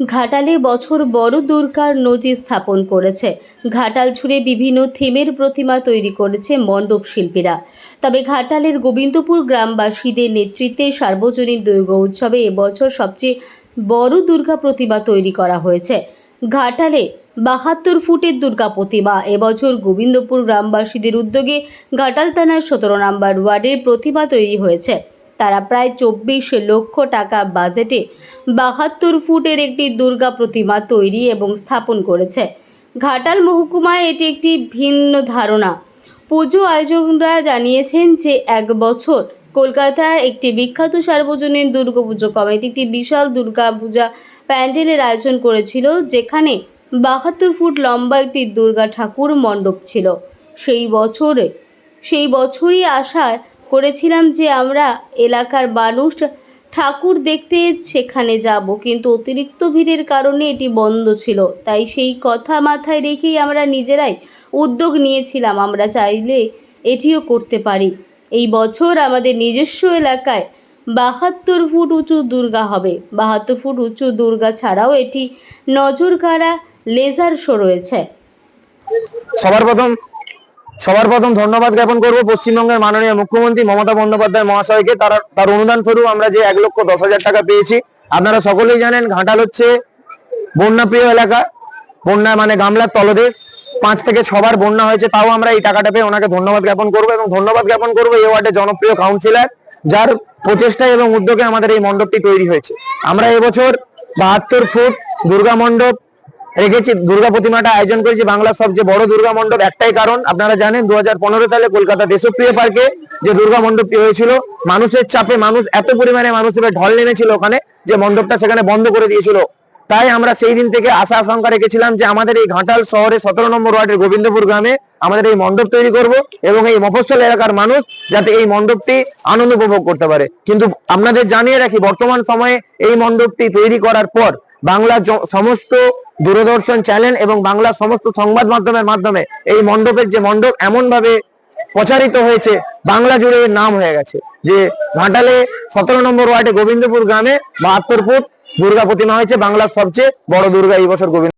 ঘাটালে বছর বড় দুর্গার নজির স্থাপন করেছে। ঘাটাল ছুড়ে বিভিন্ন থিমের প্রতিমা তৈরি করেছে মণ্ডপ শিল্পীরা। তবে ঘাটালের গোবিন্দপুর গ্রামবাসীদের নেতৃত্বে সার্বজনীন দুর্গা উৎসবে এবছর সবচেয়ে বড় দুর্গা প্রতিমা তৈরি করা হয়েছে। ঘাটালে বাহাত্তর ফুটের দুর্গা প্রতিমা এবছর গোবিন্দপুর গ্রামবাসীদের উদ্যোগে ঘাটাল থানার সতেরো নম্বর ওয়ার্ডের প্রতিমা তৈরি হয়েছে। তারা প্রায় চব্বিশ লক্ষ টাকা বাজেটে বাহাত্তর ফুটের একটি দুর্গা প্রতিমা তৈরি এবং স্থাপন করেছে। ঘাটাল মহকুমায় এটি একটি ভিন্ন ধারণা। পুজো আয়োজকরা জানিয়েছেন যে এক বছর কলকাতায় একটি বিখ্যাত সার্বজনীন দুর্গাপুজো কমিটি একটি বিশাল দুর্গা পূজা প্যান্ডেলের আয়োজন করেছিল, যেখানে বাহাত্তর ফুট লম্বা একটি দুর্গা ঠাকুর মণ্ডপ ছিল। সেই বছরে, সেই বছরই আশা করেছিলাম যে আমরা এলাকার মানুষ ঠাকুর দেখতে সেখানে যাব, কিন্তু অতিরিক্ত ভিড়ের কারণে এটি বন্ধ ছিল। তাই সেই কথা মাথায় রেখেই আমরা নিজেরাই উদ্যোগ নিয়েছিলাম, আমরা চাইলে এটিও করতে পারি। এই বছর আমাদের নিজস্ব এলাকায় বাহাত্তর ফুট উঁচু দুর্গা হবে। বাহাত্তর ফুট উঁচু দুর্গা ছাড়াও এটি নজর কাড়া লেজার শো রয়েছে। সবার প্রথম সবার প্রথম ধন্যবাদ জ্ঞাপন করব। পশ্চিমবঙ্গের মাননীয় মুখ্যমন্ত্রী মমতা বন্দ্যোপাধ্যায় মহাশয়কে। তার তার অনুদান স্বরূপ আমরা যে এক লক্ষ দশ হাজার টাকা পেয়েছি, আপনারা সকলেই জানেন ঘাটাল হচ্ছে বন্যাপ্রিয় এলাকা। বন্যা মানে গামলার তলদেশ। পাঁচ থেকে ছবার বন্যা হয়েছে, তাও আমরা এই টাকাটা পেয়ে ওনাকে ধন্যবাদ জ্ঞাপন করব এবং ধন্যবাদ জ্ঞাপন করব এই ওয়ার্ডের জনপ্রিয় কাউন্সিলর যার প্রচেষ্টায় এবং উদ্যোগে আমাদের এই মণ্ডপটি তৈরি হয়েছে। আমরা এবছর বাহাত্তর ফুট দুর্গা মণ্ডপ রেখেছি, দুর্গা প্রতিমাটা আয়োজন করেছি বাংলার সবচেয়ে বড় দুর্গা মণ্ডপ, একটাই কারণ, আপনারা জানেন দু হাজার পনেরো সালে কলকাতা দেশপ্রিয় পার্কে যে দুর্গা মণ্ডপটি হয়েছিল, মানুষের চাপে মানুষ, এত পরিমাণে মানুষের ঢল নেমেছিল ওখানে যে মণ্ডপটা সেখানে বন্ধ করে দিয়েছিল। তাই আমরা সেই দিন থেকে আশা আশঙ্কা রেখেছিলাম যে আমাদের এই ঘাটাল শহরে সতেরো নম্বর ওয়ার্ডের গোবিন্দপুর গ্রামে আমাদের এই মণ্ডপ তৈরি করব এবং এই মফস্বল এলাকার মানুষ যাতে এই মণ্ডপটি আনন্দ উপভোগ করতে পারে। কিন্তু আপনাদের জানিয়ে রাখি, বর্তমান সময়ে এই মণ্ডপটি তৈরি করার পর বাংলার সমস্ত দূরদর্শন চ্যানেল এবং বাংলার সমস্ত সংবাদ মাধ্যমের মাধ্যমে এই মণ্ডপের যে মণ্ডপ এমন ভাবে প্রচারিত হয়েছে, বাংলা জুড়ে নাম হয়ে গেছে। যে ঘাটালে সতেরো নম্বর ওয়ার্ডে গোবিন্দপুর গ্রামে বাহাত্তরপুর দুর্গা প্রতিমা হয়েছে, বাংলার সবচেয়ে বড় দুর্গা এই বছর গোবিন্দ